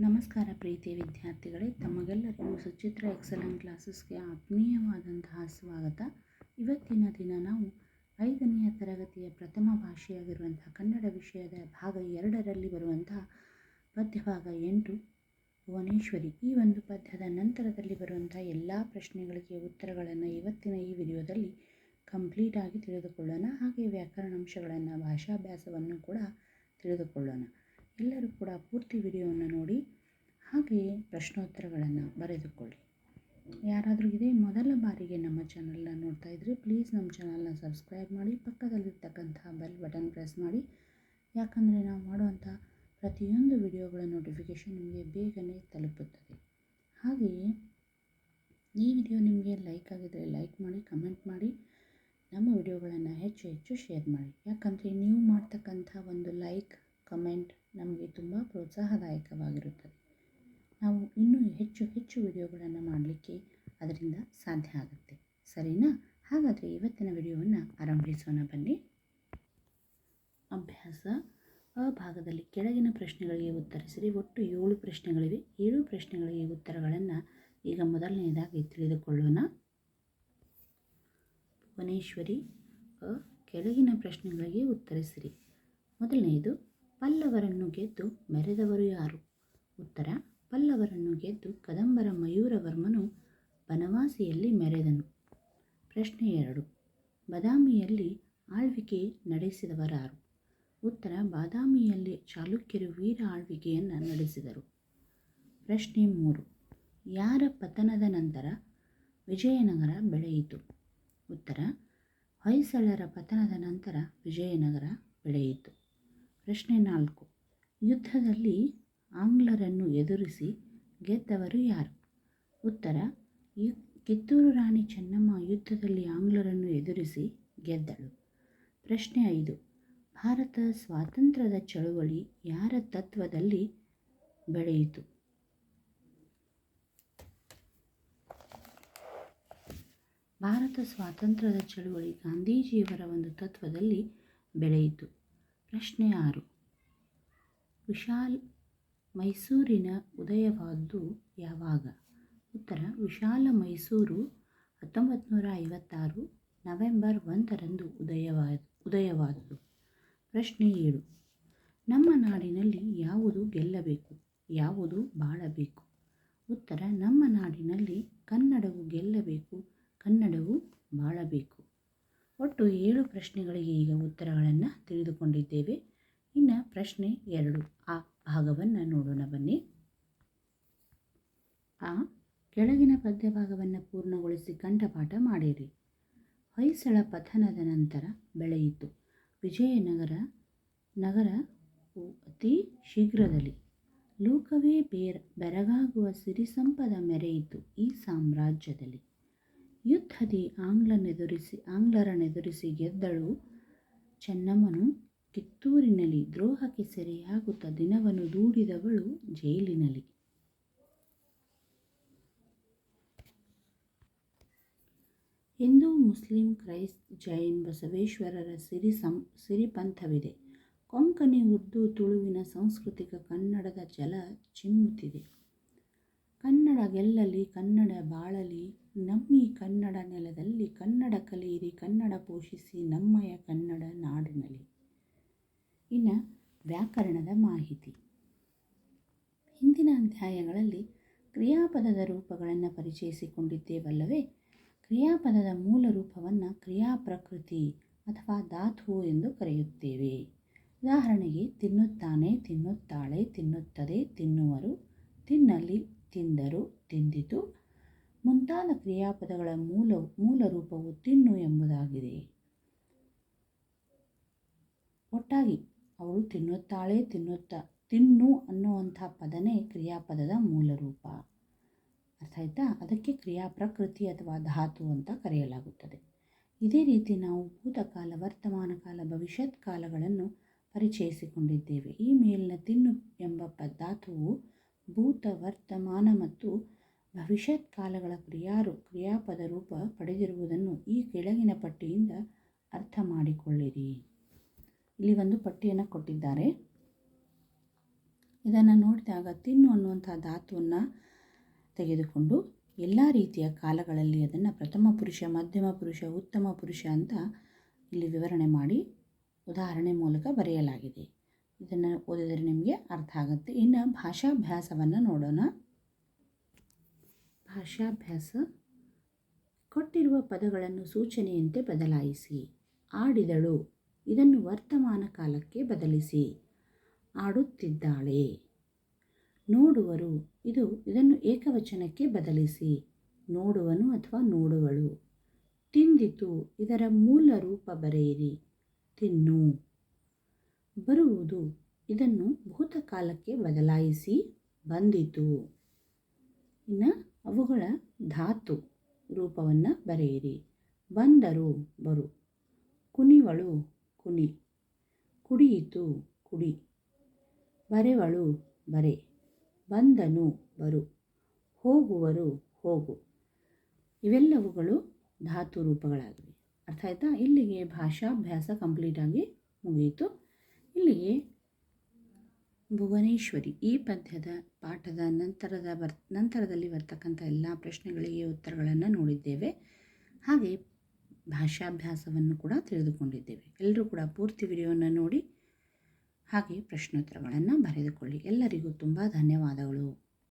ನಮಸ್ಕಾರ ಪ್ರೀತಿಯ ವಿದ್ಯಾರ್ಥಿಗಳೇ, ತಮಗೆಲ್ಲರಿಗೂ ಸುಚಿತ್ರ ಎಕ್ಸಲೆಂಟ್ ಕ್ಲಾಸಸ್ಗೆ ಆತ್ಮೀಯವಾದಂತಹ ಸ್ವಾಗತ. ಇವತ್ತಿನ ದಿನ ನಾವು ಐದನೆಯ ತರಗತಿಯ ಪ್ರಥಮ ಭಾಷೆಯಾಗಿರುವಂತಹ ಕನ್ನಡ ವಿಷಯದ ಭಾಗ ಎರಡರಲ್ಲಿ ಬರುವಂತಹ ಪದ್ಯಭಾಗ ಎಂಟು, ಭುವನೇಶ್ವರಿ. ಈ ಒಂದು ಪದ್ಯದ ನಂತರದಲ್ಲಿ ಬರುವಂತಹ ಎಲ್ಲ ಪ್ರಶ್ನೆಗಳಿಗೆ ಉತ್ತರಗಳನ್ನು ಇವತ್ತಿನ ಈ ವಿಡಿಯೋದಲ್ಲಿ ಕಂಪ್ಲೀಟಾಗಿ ತಿಳಿದುಕೊಳ್ಳೋಣ. ಹಾಗೆ ವ್ಯಾಕರಣಾಂಶಗಳನ್ನು, ಭಾಷಾಭ್ಯಾಸವನ್ನು ಕೂಡ ತಿಳಿದುಕೊಳ್ಳೋಣ. ಎಲ್ಲರೂ ಕೂಡ ಪೂರ್ತಿ ವಿಡಿಯೋವನ್ನು ನೋಡಿ ಹಾಗೆಯೇ ಪ್ರಶ್ನೋತ್ತರಗಳನ್ನು ಬರೆದುಕೊಳ್ಳಿ. ಯಾರಾದರೂ ಇದೇ ಮೊದಲ ಬಾರಿಗೆ ನಮ್ಮ ಚಾನಲ್ನ ನೋಡ್ತಾ ಇದ್ದರೆ ಪ್ಲೀಸ್ ನಮ್ಮ ಚಾನಲ್ನ ಸಬ್ಸ್ಕ್ರೈಬ್ ಮಾಡಿ, ಪಕ್ಕದಲ್ಲಿರ್ತಕ್ಕಂಥ ಬೆಲ್ ಬಟನ್ ಪ್ರೆಸ್ ಮಾಡಿ. ಯಾಕಂದರೆ ನಾವು ಮಾಡುವಂಥ ಪ್ರತಿಯೊಂದು ವಿಡಿಯೋಗಳ ನೋಟಿಫಿಕೇಷನ್ ನಿಮಗೆ ಬೇಗನೆ ತಲುಪುತ್ತದೆ. ಹಾಗೆಯೇ ಈ ವಿಡಿಯೋ ನಿಮಗೆ ಲೈಕ್ ಆಗಿದ್ದರೆ ಲೈಕ್ ಮಾಡಿ ಕಮೆಂಟ್ ಮಾಡಿ. ನಮ್ಮ ವಿಡಿಯೋಗಳನ್ನು ಹೆಚ್ಚು ಹೆಚ್ಚು ಶೇರ್ ಮಾಡಿ. ಯಾಕಂದರೆ ನೀವು ಮಾಡ್ತಕ್ಕಂಥ ಒಂದು ಲೈಕ್ ಕಮೆಂಟ್ ನಮಗೆ ತುಂಬ ಪ್ರೋತ್ಸಾಹದಾಯಕವಾಗಿರುತ್ತದೆ. ನಾವು ಇನ್ನೂ ಹೆಚ್ಚು ಹೆಚ್ಚು ವಿಡಿಯೋಗಳನ್ನು ಮಾಡಲಿಕ್ಕೆ ಅದರಿಂದ ಸಾಧ್ಯ ಆಗುತ್ತೆ. ಸರಿನಾ? ಹಾಗಾದರೆ ಇವತ್ತಿನ ವಿಡಿಯೋವನ್ನು ಆರಂಭಿಸೋಣ ಬನ್ನಿ. ಅಭ್ಯಾಸ. ಅ ಭಾಗದಲ್ಲಿ ಕೆಳಗಿನ ಪ್ರಶ್ನೆಗಳಿಗೆ ಉತ್ತರಿಸಿರಿ, ಒಟ್ಟು ಏಳು ಪ್ರಶ್ನೆಗಳಿವೆ. ಏಳು ಪ್ರಶ್ನೆಗಳಿಗೆ ಉತ್ತರಗಳನ್ನು ಈಗ ಮೊದಲನೆಯದಾಗಿ ತಿಳಿದುಕೊಳ್ಳೋಣ. ಭುವನೇಶ್ವರಿ, ಅ, ಕೆಳಗಿನ ಪ್ರಶ್ನೆಗಳಿಗೆ ಉತ್ತರಿಸಿರಿ. ಮೊದಲನೆಯದು ಪಲ್ಲವರನ್ನು ಗೆದ್ದು ಮೆರೆದವರು ಯಾರು? ಉತ್ತರ, ಪಲ್ಲವರನ್ನು ಗೆದ್ದು ಕದಂಬರ ಮಯೂರವರ್ಮನು ಬನವಾಸಿಯಲ್ಲಿ ಮೆರೆದನು. ಪ್ರಶ್ನೆ ಎರಡು, ಬದಾಮಿಯಲ್ಲಿ ಆಳ್ವಿಕೆ ನಡೆಸಿದವರಾರು? ಉತ್ತರ, ಬಾದಾಮಿಯಲ್ಲಿ ಚಾಲುಕ್ಯರು ವೀರ ಆಳ್ವಿಕೆಯನ್ನು ನಡೆಸಿದರು. ಪ್ರಶ್ನೆ ಮೂರು, ಯಾರ ಪತನದ ನಂತರ ವಿಜಯನಗರ ಬೆಳೆಯಿತು? ಉತ್ತರ, ಹೊಯ್ಸಳರ ಪತನದ ನಂತರ ವಿಜಯನಗರ ಬೆಳೆಯಿತು. ಪ್ರಶ್ನೆ ನಾಲ್ಕು. ಯುದ್ಧದಲ್ಲಿ ಆಂಗ್ಲರನ್ನು ಎದುರಿಸಿ ಗೆದ್ದವರು ಯಾರು? ಉತ್ತರ, ಯು, ಕಿತ್ತೂರು ರಾಣಿ ಚೆನ್ನಮ್ಮ ಯುದ್ಧದಲ್ಲಿ ಆಂಗ್ಲರನ್ನು ಎದುರಿಸಿ ಗೆದ್ದಳು. ಪ್ರಶ್ನೆ ಐದು, ಭಾರತ ಸ್ವಾತಂತ್ರ್ಯದ ಚಳುವಳಿ ಯಾರ ತತ್ವದಲ್ಲಿ ಬೆಳೆಯಿತು? ಭಾರತ ಸ್ವಾತಂತ್ರ್ಯದ ಚಳುವಳಿ ಗಾಂಧೀಜಿಯವರ ಒಂದು ತತ್ವದಲ್ಲಿ ಬೆಳೆಯಿತು. ಪ್ರಶ್ನೆ ಆರು. ವಿಶಾಲ್ ಮೈಸೂರಿನ ಉದಯವಾದ್ದು ಯಾವಾಗ? ಉತ್ತರ, ವಿಶಾಲ ಮೈಸೂರು ಹತ್ತೊಂಬತ್ತು ನೂರ ಐವತ್ತಾರು ನವೆಂಬರ್ ಒಂದರಂದು ಉದಯವಾದ ಉದಯವಾದುದು. ಪ್ರಶ್ನೆ ಏಳು. ನಮ್ಮ ನಾಡಿನಲ್ಲಿ ಯಾವುದು ಗೆಲ್ಲಬೇಕು? ಯಾವುದು ಬಾಳಬೇಕು? ಉತ್ತರ, ನಮ್ಮ ನಾಡಿನಲ್ಲಿ ಕನ್ನಡವು ಗೆಲ್ಲಬೇಕು, ಕನ್ನಡವು ಬಾಳಬೇಕು. ಒಟ್ಟು ಏಳು ಪ್ರಶ್ನೆಗಳಿಗೆ ಈಗ ಉತ್ತರಗಳನ್ನು ತಿಳಿದುಕೊಂಡಿದ್ದೇವೆ. ಇನ್ನು ಪ್ರಶ್ನೆ ಎರಡು. ಆ ಭಾಗವನ್ನು ನೋಡೋಣ ಬನ್ನಿ. ಆ, ಕೆಳಗಿನ ಪದ್ಯಭಾಗವನ್ನು ಪೂರ್ಣಗೊಳಿಸಿ ಕಂಠಪಾಠ ಮಾಡಿರಿ. ಹೊಯ್ಸಳ ಪತನದ ನಂತರ ಬೆಳೆಯಿತು. ವಿಜಯನಗರ, ನಗರ ಅತಿ ಶೀಘ್ರದಲ್ಲಿ. ಲೋಕವೇ ಬೇರ, ಬೆರಗಾಗುವ ಸಿರಿಸಂಪದ ಮೆರೆಯಿತು ಈ ಸಾಮ್ರಾಜ್ಯದಲ್ಲಿ. ಯುದ್ಧದಿ ಆಂಗ್ಲನೆದುರಿಸಿ, ಆಂಗ್ಲರನೆದುರಿಸಿ ಗೆದ್ದಳು. ಚೆನ್ನಮ್ಮನು ಕಿತ್ತೂರಿನಲ್ಲಿ ದ್ರೋಹಕ್ಕೆ ಸೆರೆಯಾಗುತ್ತಾ ದಿನವನ್ನು ದೂಡಿದವಳು ಜೈಲಿನಲ್ಲಿ. ಹಿಂದೂ, ಮುಸ್ಲಿಂ, ಕ್ರೈಸ್ತ, ಜೈನ್, ಬಸವೇಶ್ವರರ ಸಿರಿ ಸಂ, ಸಿರಿಪಂಥವಿದೆ. ಕೊಂಕಣಿ, ಉರ್ದು, ತುಳುವಿನ ಸಾಂಸ್ಕೃತಿಕ ಕನ್ನಡದ ಜಲ ಚಿಮ್ಮುತ್ತಿದೆ. ಕನ್ನಡ ಗೆಲ್ಲಲಿ, ಕನ್ನಡ ಬಾಳಲಿ, ನಮ್ಮಿ ಕನ್ನಡ ನೆಲದಲ್ಲಿ ಕನ್ನಡ ಕಲಿಯಿರಿ, ಕನ್ನಡ ಪೋಷಿಸಿ ನಮ್ಮಯ ಕನ್ನಡ ನಾಡಿನಲ್ಲಿ. ಇನ್ನು ವ್ಯಾಕರಣದ ಮಾಹಿತಿ. ಹಿಂದಿನ ಅಧ್ಯಾಯಗಳಲ್ಲಿ ಕ್ರಿಯಾಪದದ ರೂಪಗಳನ್ನು ಪರಿಚಯಿಸಿಕೊಂಡಿದ್ದೇವಲ್ಲವೇ? ಕ್ರಿಯಾಪದದ ಮೂಲ ರೂಪವನ್ನು ಕ್ರಿಯಾಪ್ರಕೃತಿ ಅಥವಾ ಧಾತು ಎಂದು ಕರೆಯುತ್ತೇವೆ. ಉದಾಹರಣೆಗೆ, ತಿನ್ನುತ್ತಾನೆ ತಿನ್ನುತ್ತಾಳೆ, ತಿನ್ನುತ್ತದೆ, ತಿನ್ನುವರು, ತಿನ್ನಲಿ ತಿಂದರು ತಿಂದಿತು. ಮುಂತಾದ ಕ್ರಿಯಾಪದಗಳ ಮೂಲ ಮೂಲ ರೂಪವು ತಿನ್ನು ಎಂಬುದಾಗಿದೆ. ಒಟ್ಟಾಗಿ ಅವಳು ತಿನ್ನುತ್ತಾಳೆ, ತಿನ್ನುತ್ತಾ, ತಿನ್ನು ಅನ್ನುವಂಥ ಪದನೇ ಕ್ರಿಯಾಪದದ ಮೂಲ ರೂಪ. ಅರ್ಥ ಆಯ್ತಾ? ಅದಕ್ಕೆ ಕ್ರಿಯಾ ಪ್ರಕೃತಿ ಅಥವಾ ಧಾತು ಅಂತ ಕರೆಯಲಾಗುತ್ತದೆ. ಇದೇ ರೀತಿ ನಾವು ಭೂತಕಾಲ, ವರ್ತಮಾನ ಕಾಲ, ಭವಿಷ್ಯತ್ ಕಾಲಗಳನ್ನು ಪರಿಚಯಿಸಿಕೊಂಡಿದ್ದೇವೆ. ಈ ಮೇಲಿನ ತಿನ್ನು ಎಂಬ ಪ ಧಾತುವು ಭೂತ ವರ್ತಮಾನ ಮತ್ತು ಭವಿಷ್ಯತ್ ಕಾಲಗಳ ಕ್ರಿಯಾರು, ಕ್ರಿಯಾಪದ ರೂಪ ಪಡೆದಿರುವುದನ್ನು ಈ ಕೆಳಗಿನ ಪಟ್ಟಿಯಿಂದ ಅರ್ಥ ಮಾಡಿಕೊಳ್ಳಿರಿ ಇಲ್ಲಿ ಒಂದು ಪಟ್ಟಿಯನ್ನು ಕೊಟ್ಟಿದ್ದಾರೆ. ಇದನ್ನು ನೋಡಿದಾಗ ತಿನ್ನು ಅನ್ನುವಂಥ ಧಾತುವನ್ನು ತೆಗೆದುಕೊಂಡು ಎಲ್ಲ ರೀತಿಯ ಕಾಲಗಳಲ್ಲಿ ಅದನ್ನು ಪ್ರಥಮ ಪುರುಷ, ಮಧ್ಯಮ ಪುರುಷ, ಉತ್ತಮ ಪುರುಷ ಅಂತ ಇಲ್ಲಿ ವಿವರಣೆ ಮಾಡಿ ಉದಾಹರಣೆ ಮೂಲಕ ಬರೆಯಲಾಗಿದೆ. ಇದನ್ನು ಓದಿದರೆ ನಿಮಗೆ ಅರ್ಥ ಆಗುತ್ತೆ. ಇನ್ನು ಭಾಷಾಭ್ಯಾಸವನ್ನು ನೋಡೋಣ. ಭಾಷಾಭ್ಯಾಸ. ಕೊಟ್ಟಿರುವ ಪದಗಳನ್ನು ಸೂಚನೆಯಂತೆ ಬದಲಾಯಿಸಿ. ಆಡಿದಳು. ಇದನ್ನು ವರ್ತಮಾನ ಕಾಲಕ್ಕೆ ಬದಲಿಸಿ. ಆಡುತ್ತಿದ್ದಾಳೆ. ನೋಡುವರು. ಇದು, ಇದನ್ನು ಏಕವಚನಕ್ಕೆ ಬದಲಿಸಿ. ನೋಡುವನು ಅಥವಾ ನೋಡುವಳು. ತಿಂದಿತು. ಇದರ ಮೂಲ ರೂಪ ಬರೆಯಿರಿ. ತಿನ್ನು. ಬರುವುದು. ಇದನ್ನು ಭೂತಕಾಲಕ್ಕೆ ಬದಲಾಯಿಸಿ ಬಂದಿತು. ಇನ್ನು ಅವುಗಳ ಧಾತು ರೂಪವನ್ನು ಬರೆಯಿರಿ. ಬಂದರು, ಬರು. ಕುನಿವಳು ಕುನಿ ಕುಡಿಯಿತು, ಕುಡಿ. ಬರೆವಳು, ಬರೆ. ಬಂದನು, ಬರು. ಹೋಗುವರು, ಹೋಗು. ಇವೆಲ್ಲವುಗಳು ಧಾತು ರೂಪಗಳಾಗಿವೆ. ಅರ್ಥ ಆಯ್ತಾ? ಇಲ್ಲಿಗೆ ಭಾಷಾಭ್ಯಾಸ ಕಂಪ್ಲೀಟಾಗಿ ಮುಗಿಯಿತು ಇಲ್ಲಿಗೆ ಭುವನೇಶ್ವರಿ ಈ ಪದ್ಯದ ಪಾಠದ ನಂತರದ ಬರ್, ನಂತರದಲ್ಲಿ ಬರ್ತಕ್ಕಂಥ ಎಲ್ಲ ಪ್ರಶ್ನೆಗಳಿಗೆ ಉತ್ತರಗಳನ್ನು ನೋಡಿದ್ದೇವೆ. ಹಾಗೆ ಭಾಷಾಭ್ಯಾಸವನ್ನು ಕೂಡ ತಿಳಿದುಕೊಂಡಿದ್ದೇವೆ. ಎಲ್ಲರೂ ಕೂಡ ಪೂರ್ತಿ ವಿಡಿಯೋವನ್ನು ನೋಡಿ ಹಾಗೆ ಪ್ರಶ್ನೋತ್ತರಗಳನ್ನು ಬರೆದುಕೊಳ್ಳಿ. ಎಲ್ಲರಿಗೂ ತುಂಬ ಧನ್ಯವಾದಗಳು.